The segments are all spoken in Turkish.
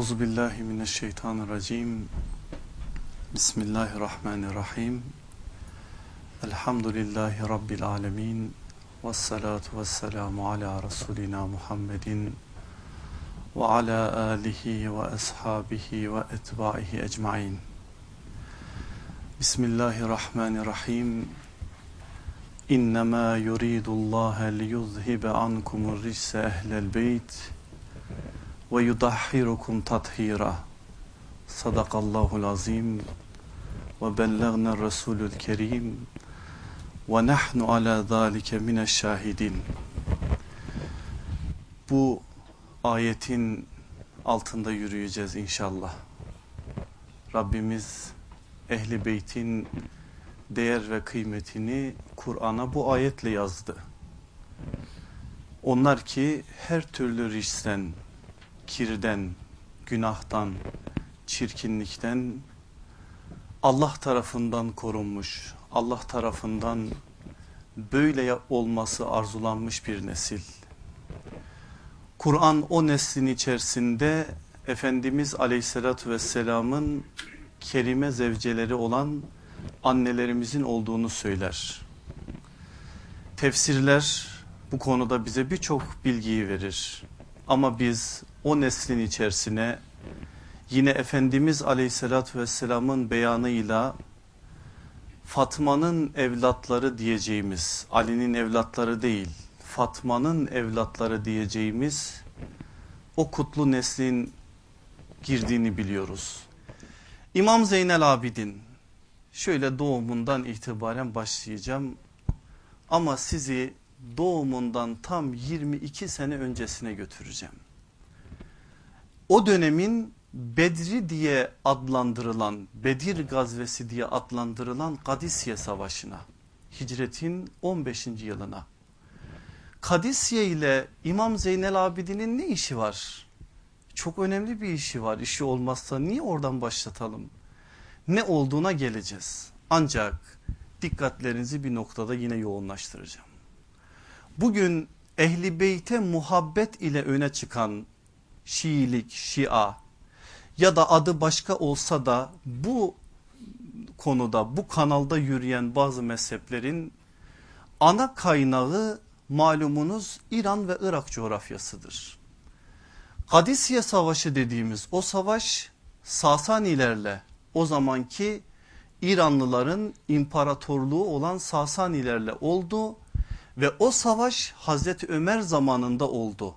أعوذ بالله من الشيطان الرجيم. بسم الله الرحمن الرحيم. الحمد لله رب العالمين والصلاة والسلام على رسولنا محمد وعلى آله وأصحابه وأتباعه أجمعين. بسم الله الرحمن الرحيم. إنما يريد الله ليذهب عنكم الرجس أهل البيت ve yudahhirukum tathira. Sadakallahul azim ve bellagna rasulul kerim ve nahnu ala zalike mineşşahidin. Bu ayetin altında yürüyeceğiz inşallah. Rabbimiz ehli beytin değer ve kıymetini Kur'an'a bu ayetle yazdı. Onlar ki her türlü rişten, kirden, günahtan, çirkinlikten Allah tarafından korunmuş, Allah tarafından böyle olması arzulanmış bir nesil. Kur'an o neslin içerisinde Efendimiz Aleyhisselatü Vesselam'ın kerime zevceleri olan annelerimizin olduğunu söyler. Tefsirler bu konuda bize birçok bilgiyi verir. Ama biz o neslin içerisine yine Efendimiz Aleyhisselatü Vesselam'ın beyanıyla Fatma'nın evlatları diyeceğimiz, Ali'nin evlatları değil, Fatma'nın evlatları diyeceğimiz o kutlu neslin girdiğini biliyoruz. İmam Zeynel Abidin şöyle doğumundan itibaren başlayacağım ama sizi doğumundan tam 22 sene öncesine götüreceğim. O dönemin Bedri diye adlandırılan Bedir gazvesi diye adlandırılan Kadisiye Savaşı'na hicretin 15. yılına. Kadisiye ile İmam Zeynel Abidin'in ne işi var? Çok önemli bir işi var. İşi olmazsa niye oradan başlatalım? Ne olduğuna geleceğiz. Ancak dikkatlerinizi bir noktada yine yoğunlaştıracağım. Bugün ehli beyte muhabbet ile öne çıkan Şiilik, Şia ya da adı başka olsa da bu konuda bu kanalda yürüyen bazı mezheplerin ana kaynağı malumunuz İran ve Irak coğrafyasıdır. Kadisiye Savaşı dediğimiz o savaş Sasanilerle o zamanki İranlıların imparatorluğu olan Sasanilerle oldu ve o savaş Hazreti Ömer zamanında oldu.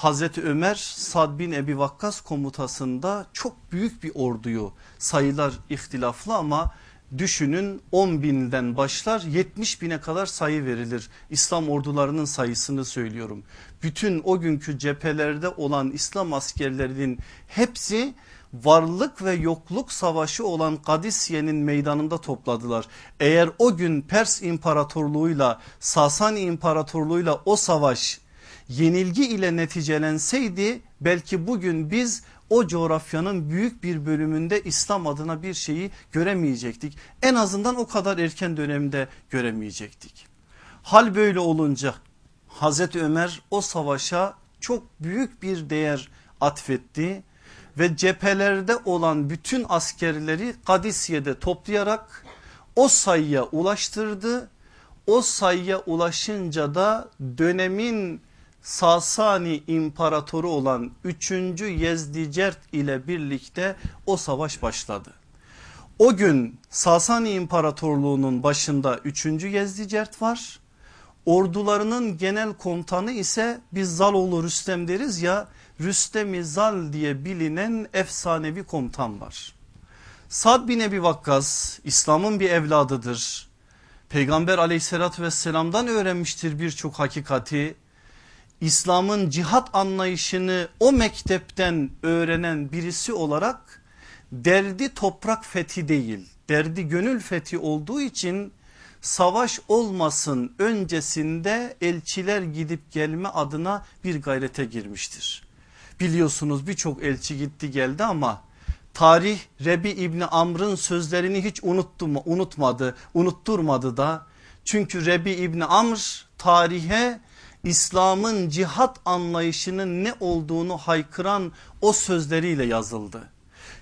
Hazreti Ömer Sad bin Ebi Vakkas komutasında çok büyük bir orduyu sayılar ihtilaflı ama düşünün 10 binden başlar 70 bine kadar sayı verilir. İslam ordularının sayısını söylüyorum. Bütün o günkü cephelerde olan İslam askerlerinin hepsi varlık ve yokluk savaşı olan Kadisiye'nin meydanında topladılar. Eğer o gün Pers İmparatorluğuyla Sasani İmparatorluğuyla o savaş yenilgi ile neticelenseydi belki bugün biz o coğrafyanın büyük bir bölümünde İslam adına bir şeyi göremeyecektik. En azından o kadar erken dönemde göremeyecektik. Hal böyle olunca Hazreti Ömer o savaşa çok büyük bir değer atfetti ve cephelerde olan bütün askerleri Kadisiye'de toplayarak o sayıya ulaştırdı. O sayıya ulaşınca da dönemin Sasani imparatoru olan 3. Yezdicert ile birlikte o savaş başladı. O gün Sasani İmparatorluğu'nun başında 3. Yezdicert var. Ordularının genel komutanı ise biz Zaloğlu Rüstem deriz ya Rüstem-i Zal diye bilinen efsanevi komutan var. Sad bin Ebi Vakkas İslam'ın bir evladıdır. Peygamber aleyhissalatü vesselamdan öğrenmiştir birçok hakikati. İslam'ın cihat anlayışını o mektepten öğrenen birisi olarak derdi toprak fethi değil derdi gönül fethi olduğu için savaş olmasın öncesinde elçiler gidip gelme adına bir gayrete girmiştir. Biliyorsunuz birçok elçi gitti geldi ama tarih Rebi İbni Amr'ın sözlerini hiç unuttu mu, unutmadı, unutturmadı da. Çünkü Rebi İbni Amr tarihe İslam'ın cihat anlayışının ne olduğunu haykıran o sözleriyle yazıldı.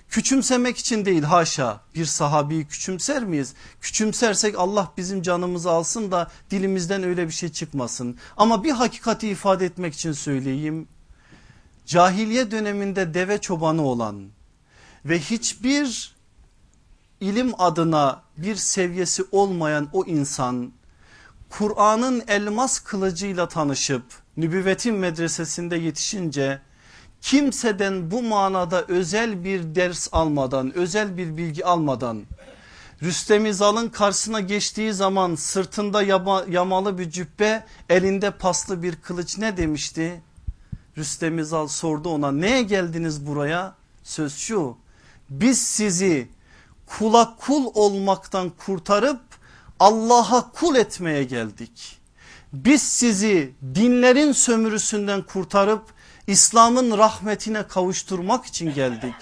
Küçümsemek için değil haşa bir sahabeyi küçümser miyiz? Küçümsersek Allah bizim canımızı alsın da dilimizden öyle bir şey çıkmasın. Ama bir hakikati ifade etmek için söyleyeyim. Cahiliye döneminde deve çobanı olan ve hiçbir ilim adına bir seviyesi olmayan o insan Kur'an'ın elmas kılıcıyla tanışıp nübüvvetin medresesinde yetişince kimseden bu manada özel bir ders almadan özel bir bilgi almadan Rüstem İzal'ın karşısına geçtiği zaman sırtında yama, yamalı bir cübbe elinde paslı bir kılıç ne demişti? Rüstem İzal sordu ona neye geldiniz buraya? Söz şu biz sizi kula kul olmaktan kurtarıp Allah'a kul etmeye geldik. Biz sizi dinlerin sömürüsünden kurtarıp İslam'ın rahmetine kavuşturmak için geldik.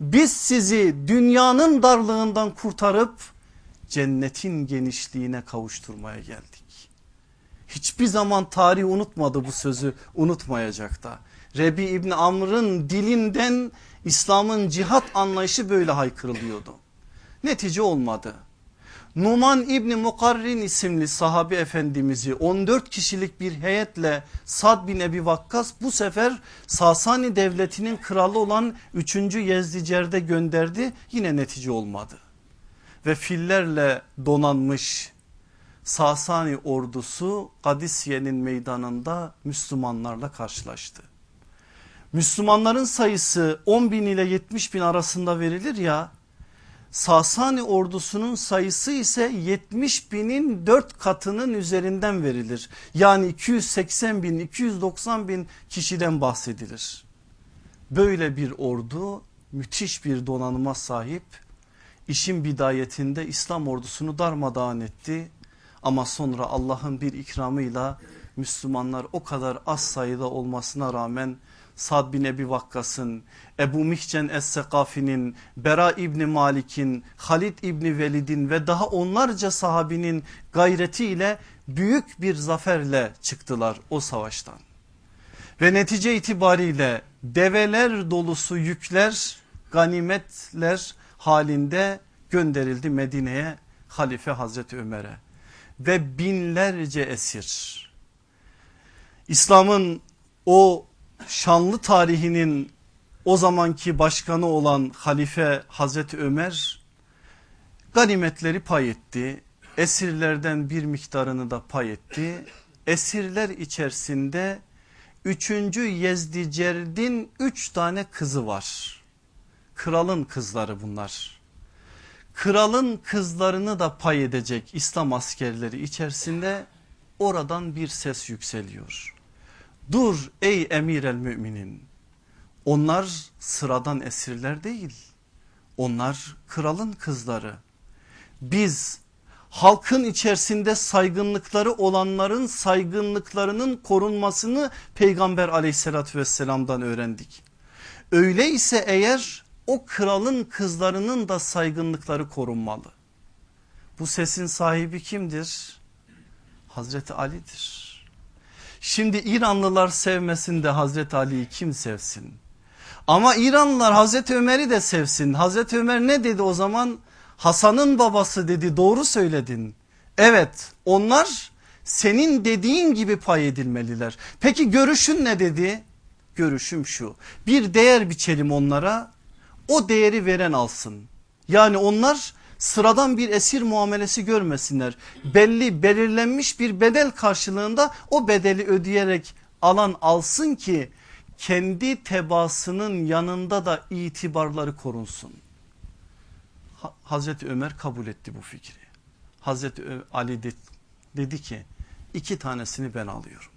Biz sizi dünyanın darlığından kurtarıp cennetin genişliğine kavuşturmaya geldik. Hiçbir zaman tarih unutmadı bu sözü unutmayacak da. Rebi İbni Amr'ın dilinden İslam'ın cihat anlayışı böyle haykırılıyordu. Netice olmadı. Numan İbni Mukarrin isimli sahabi efendimizi 14 kişilik bir heyetle Sad bin Ebi Vakkas bu sefer Sasani devletinin kralı olan 3. Yezdicer'de gönderdi yine netice olmadı. Ve fillerle donanmış Sasani ordusu Kadisiye'nin meydanında Müslümanlarla karşılaştı. Müslümanların sayısı 10 bin ile 70 bin arasında verilir ya Sasani ordusunun sayısı ise 70 binin 4 katının üzerinden verilir. Yani 280 bin 290 bin kişiden bahsedilir. Böyle bir ordu müthiş bir donanıma sahip işin bidayetinde İslam ordusunu darmadağın etti. Ama sonra Allah'ın bir ikramıyla Müslümanlar o kadar az sayıda olmasına rağmen Sad bin Ebi Vakkas'ın, Ebu Mihcen Es-Sekafi'nin, Bera İbni Malik'in, Halid İbni Velid'in ve daha onlarca sahabinin gayretiyle büyük bir zaferle çıktılar o savaştan. Ve netice itibariyle develer dolusu yükler, ganimetler halinde gönderildi Medine'ye Halife Hazreti Ömer'e ve binlerce esir. İslam'ın o şanlı tarihinin o zamanki başkanı olan halife Hazreti Ömer ganimetleri pay etti. Esirlerden bir miktarını da pay etti. Esirler içerisinde 3. Yezdicerdin 3 tane kızı var. Kralın kızları bunlar. Kralın kızlarını da pay edecek İslam askerleri içerisinde oradan bir ses yükseliyor. Dur ey emir el müminin. Onlar sıradan esirler değil. Onlar kralın kızları. Biz halkın içerisinde saygınlıkları olanların saygınlıklarının korunmasını peygamber aleyhissalatü vesselamdan öğrendik. Öyleyse eğer o kralın kızlarının da saygınlıkları korunmalı. Bu sesin sahibi kimdir? Hazreti Ali'dir. Şimdi İranlılar sevmesin de Hazreti Ali'yi kim sevsin? Ama İranlılar Hazreti Ömer'i de sevsin. Hazreti Ömer ne dedi o zaman? Hasan'ın babası dedi doğru söyledin. Evet onlar senin dediğin gibi pay edilmeliler. Peki görüşün ne dedi? Görüşüm şu bir değer biçelim onlara o değeri veren alsın. Yani onlar sıradan bir esir muamelesi görmesinler. Belli belirlenmiş bir bedel karşılığında o bedeli ödeyerek alan alsın ki kendi tebasının yanında da itibarları korunsun. Hazreti Ömer kabul etti bu fikri. Hazreti Ali de, dedi ki iki tanesini ben alıyorum.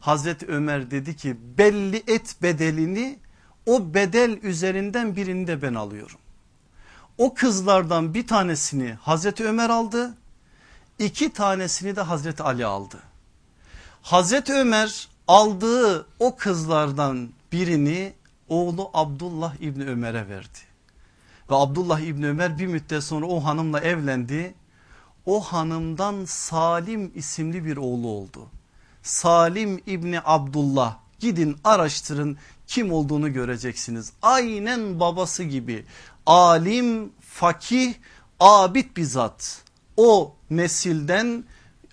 Hazreti Ömer dedi ki belli et bedelini o bedel üzerinden birini de ben alıyorum. O kızlardan bir tanesini Hazreti Ömer aldı. iki tanesini de Hazreti Ali aldı. Hazreti Ömer aldığı o kızlardan birini oğlu Abdullah İbni Ömer'e verdi. Ve Abdullah İbni Ömer bir müddet sonra o hanımla evlendi. O hanımdan Salim isimli bir oğlu oldu. Salim İbni Abdullah gidin araştırın kim olduğunu göreceksiniz. Aynen babası gibi alim, fakih, abid bir zat. O nesilden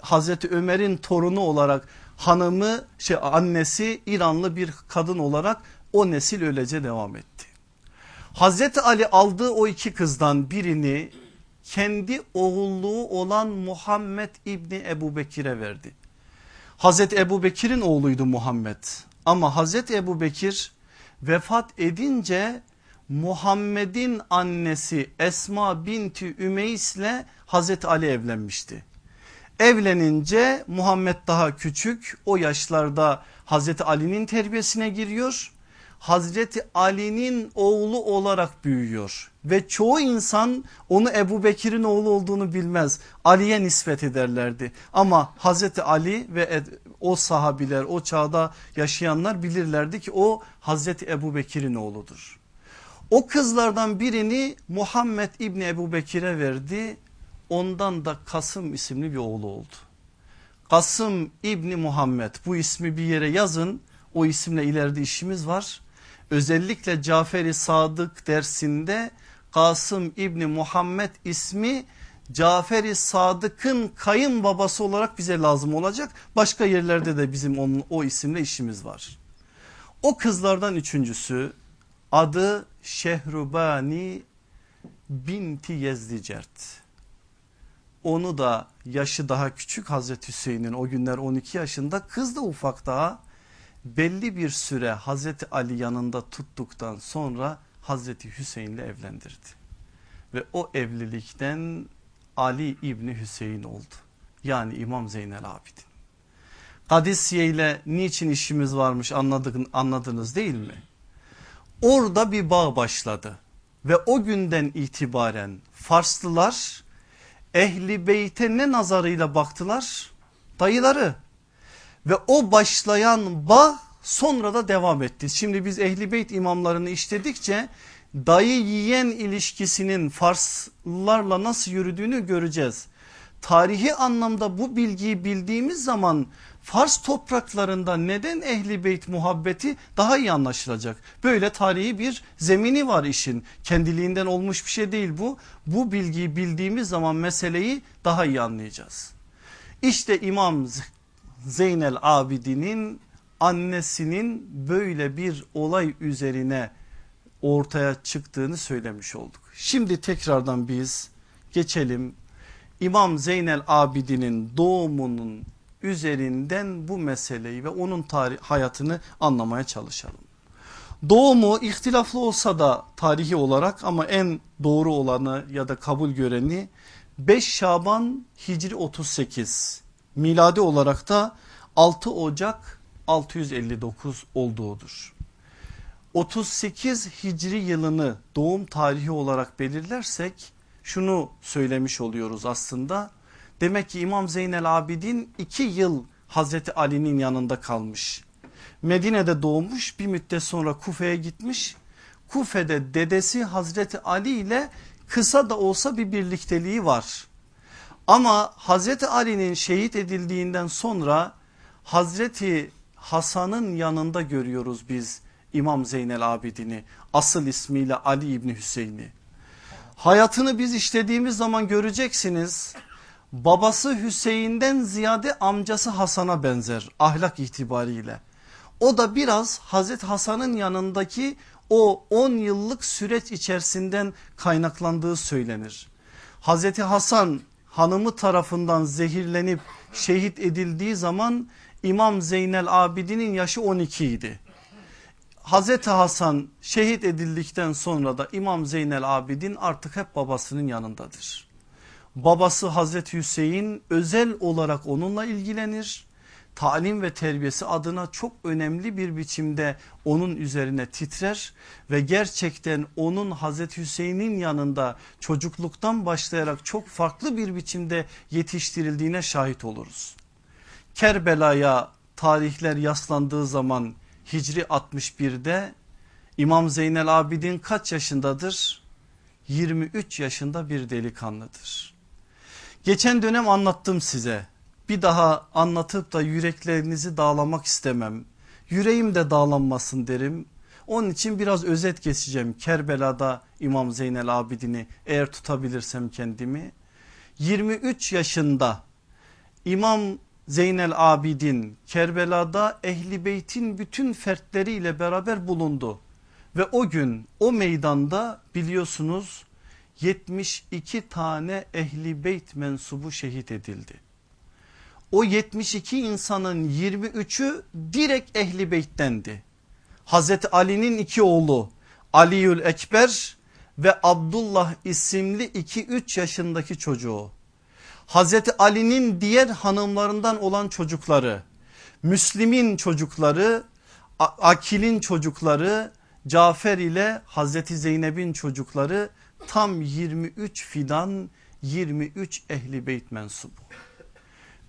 Hazreti Ömer'in torunu olarak hanımı şey annesi İranlı bir kadın olarak o nesil öylece devam etti. Hazreti Ali aldığı o iki kızdan birini kendi oğulluğu olan Muhammed İbni Ebu Bekir'e verdi. Hazreti Ebu Bekir'in oğluydu Muhammed ama Hazreti Ebu Bekir vefat edince Muhammed'in annesi Esma binti Ümeys ile Hazreti Ali evlenmişti. Evlenince Muhammed daha küçük o yaşlarda Hazreti Ali'nin terbiyesine giriyor. Hazreti Ali'nin oğlu olarak büyüyor ve çoğu insan onu Ebu Bekir'in oğlu olduğunu bilmez. Ali'ye nispet ederlerdi ama Hazreti Ali ve o sahabiler o çağda yaşayanlar bilirlerdi ki o Hazreti Ebu Bekir'in oğludur. O kızlardan birini Muhammed İbni Ebu Bekir'e verdi ondan da Kasım isimli bir oğlu oldu. Kasım İbni Muhammed bu ismi bir yere yazın o isimle ileride işimiz var. Özellikle Caferi Sadık dersinde Kasım İbni Muhammed ismi Caferi Sadık'ın kayınbabası olarak bize lazım olacak. Başka yerlerde de bizim onun o isimle işimiz var. O kızlardan üçüncüsü adı Şehrubani binti Yezdicert. Onu da yaşı daha küçük Hazreti Hüseyin'in o günler 12 yaşında kız da ufak daha belli bir süre Hazreti Ali yanında tuttuktan sonra Hazreti Hüseyin'le evlendirdi. Ve o evlilikten Ali İbni Hüseyin oldu. Yani İmam Zeynel Abidin. Kadisiye ile niçin işimiz varmış anladık, anladınız değil mi? Orada bir bağ başladı ve o günden itibaren Farslılar ehli beyte ne nazarıyla baktılar? Dayıları ve o başlayan bağ sonra da devam etti. Şimdi biz ehli beyt imamlarını işledikçe dayı yiyen ilişkisinin Farslarla nasıl yürüdüğünü göreceğiz. Tarihi anlamda bu bilgiyi bildiğimiz zaman Fars topraklarında neden ehli beyt muhabbeti daha iyi anlaşılacak. Böyle tarihi bir zemini var işin kendiliğinden olmuş bir şey değil bu. Bu bilgiyi bildiğimiz zaman meseleyi daha iyi anlayacağız. İşte İmam Zeynel Abidin'in annesinin böyle bir olay üzerine ortaya çıktığını söylemiş olduk. Şimdi tekrardan biz geçelim İmam Zeynel Abidin'in doğumunun üzerinden bu meseleyi ve onun tarih, hayatını anlamaya çalışalım. Doğumu ihtilaflı olsa da tarihi olarak ama en doğru olanı ya da kabul göreni 5 Şaban Hicri 38 miladi olarak da 6 Ocak 659 olduğudur. 38 Hicri yılını doğum tarihi olarak belirlersek şunu söylemiş oluyoruz aslında. Demek ki İmam Zeynel Abidin 2 yıl Hazreti Ali'nin yanında kalmış. Medine'de doğmuş bir müddet sonra Kufe'ye gitmiş. Kufe'de dedesi Hazreti Ali ile kısa da olsa bir birlikteliği var. Ama Hazreti Ali'nin şehit edildiğinden sonra Hazreti Hasan'ın yanında görüyoruz biz İmam Zeynel Abidin'i asıl ismiyle Ali İbni Hüseyin'i. Hayatını biz işlediğimiz zaman göreceksiniz babası Hüseyin'den ziyade amcası Hasan'a benzer ahlak itibariyle. O da biraz Hazreti Hasan'ın yanındaki o 10 yıllık süreç içerisinden kaynaklandığı söylenir. Hazreti Hasan hanımı tarafından zehirlenip şehit edildiği zaman İmam Zeynel Abidin'in yaşı 12 idi. Hazreti Hasan şehit edildikten sonra da İmam Zeynel Abidin artık hep babasının yanındadır. Babası Hazreti Hüseyin özel olarak onunla ilgilenir. Talim ve terbiyesi adına çok önemli bir biçimde onun üzerine titrer ve gerçekten onun Hazreti Hüseyin'in yanında çocukluktan başlayarak çok farklı bir biçimde yetiştirildiğine şahit oluruz. Kerbela'ya tarihler yaslandığı zaman Hicri 61'de İmam Zeynel Abidin kaç yaşındadır? 23 yaşında bir delikanlıdır. Geçen dönem anlattım size. Bir daha anlatıp da yüreklerinizi dağlamak istemem. Yüreğim de dağlanmasın derim. Onun için biraz özet geçeceğim Kerbela'da İmam Zeynel Abidin'i eğer tutabilirsem kendimi. 23 yaşında İmam Zeynel Abidin Kerbela'da Ehli Beyt'in bütün fertleriyle beraber bulundu. Ve o gün o meydanda biliyorsunuz 72 tane Ehli Beyt mensubu şehit edildi. O 72 insanın 23'ü direkt Ehli Beyt'tendi. Hazreti Ali'nin iki oğlu Aliül Ekber ve Abdullah isimli 2-3 yaşındaki çocuğu. Hazreti Ali'nin diğer hanımlarından olan çocukları, Müslim'in çocukları, Akil'in çocukları, Cafer ile Hazreti Zeynep'in çocukları tam 23 fidan 23 ehli beyt mensubu.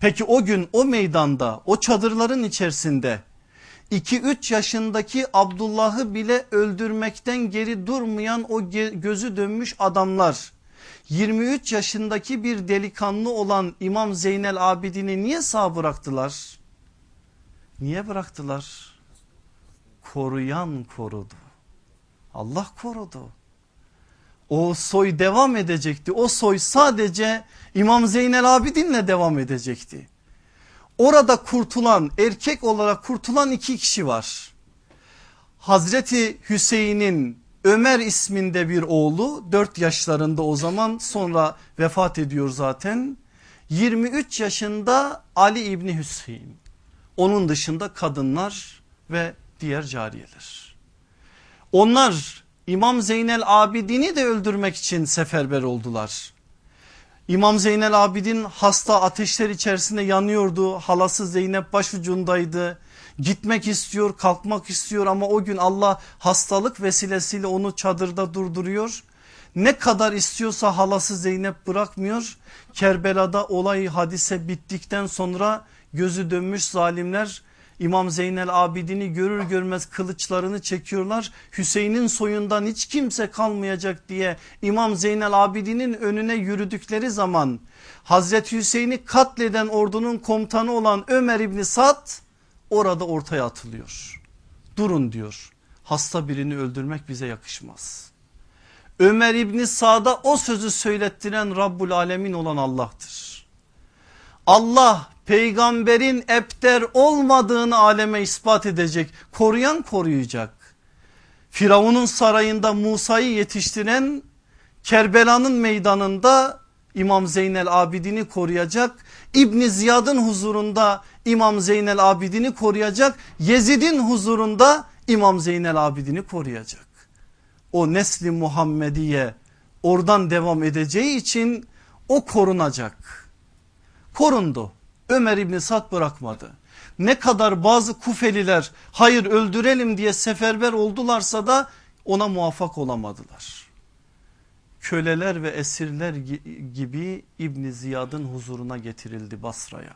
Peki o gün o meydanda o çadırların içerisinde 2-3 yaşındaki Abdullah'ı bile öldürmekten geri durmayan o gözü dönmüş adamlar 23 yaşındaki bir delikanlı olan İmam Zeynel Abidin'i niye sağ bıraktılar? Niye bıraktılar? Koruyan korudu. Allah korudu. O soy devam edecekti. O soy sadece İmam Zeynel Abidin'le devam edecekti. Orada kurtulan erkek olarak kurtulan iki kişi var. Hazreti Hüseyin'in Ömer isminde bir oğlu 4 yaşlarında o zaman sonra vefat ediyor zaten. 23 yaşında Ali İbni Hüseyin. Onun dışında kadınlar ve diğer cariyeler. Onlar İmam Zeynel Abidin'i de öldürmek için seferber oldular. İmam Zeynel Abidin hasta ateşler içerisinde yanıyordu. Halası Zeynep başucundaydı. Gitmek istiyor kalkmak istiyor ama o gün Allah hastalık vesilesiyle onu çadırda durduruyor. Ne kadar istiyorsa halası Zeynep bırakmıyor. Kerbela'da olay hadise bittikten sonra gözü dönmüş zalimler İmam Zeynel Abidin'i görür görmez kılıçlarını çekiyorlar. Hüseyin'in soyundan hiç kimse kalmayacak diye İmam Zeynel Abidin'in önüne yürüdükleri zaman Hazreti Hüseyin'i katleden ordunun komutanı olan Ömer İbni Sad orada ortaya atılıyor. Durun diyor hasta birini öldürmek bize yakışmaz. Ömer İbni Sad'a o sözü söylettiren Rabbul Alemin olan Allah'tır. Allah peygamberin epter olmadığını aleme ispat edecek. Koruyan koruyacak. Firavun'un sarayında Musa'yı yetiştiren Kerbela'nın meydanında İmam Zeynel Abidin'i koruyacak. İbni Ziyad'ın huzurunda İmam Zeynel Abidin'i koruyacak. Yezid'in huzurunda İmam Zeynel Abidin'i koruyacak. O nesli Muhammediye oradan devam edeceği için o korunacak. Korundu. Ömer İbni Sad bırakmadı. Ne kadar bazı Kufeliler hayır öldürelim diye seferber oldularsa da ona muvaffak olamadılar. Köleler ve esirler gibi İbni Ziyad'ın huzuruna getirildi Basra'ya.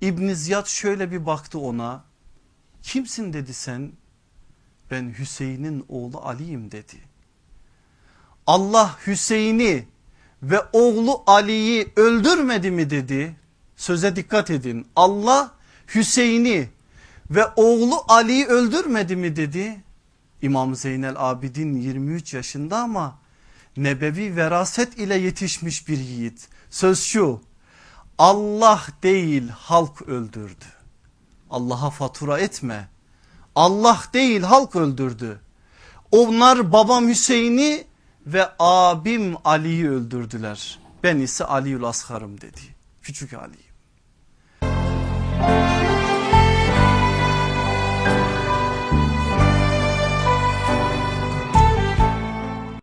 İbni Ziyad şöyle bir baktı ona. Kimsin dedi sen? Ben Hüseyin'in oğlu Ali'yim dedi. Allah Hüseyin'i ve oğlu Ali'yi öldürmedi mi dedi söze dikkat edin. Allah Hüseyin'i ve oğlu Ali'yi öldürmedi mi dedi. İmam Zeynel Abidin 23 yaşında ama nebevi veraset ile yetişmiş bir yiğit. Söz şu Allah değil halk öldürdü. Allah'a fatura etme. Allah değil halk öldürdü. Onlar babam Hüseyin'i ve abim Ali'yi öldürdüler. Ben ise Aliül Ashar'ım dedi. Küçük Ali'yim. Música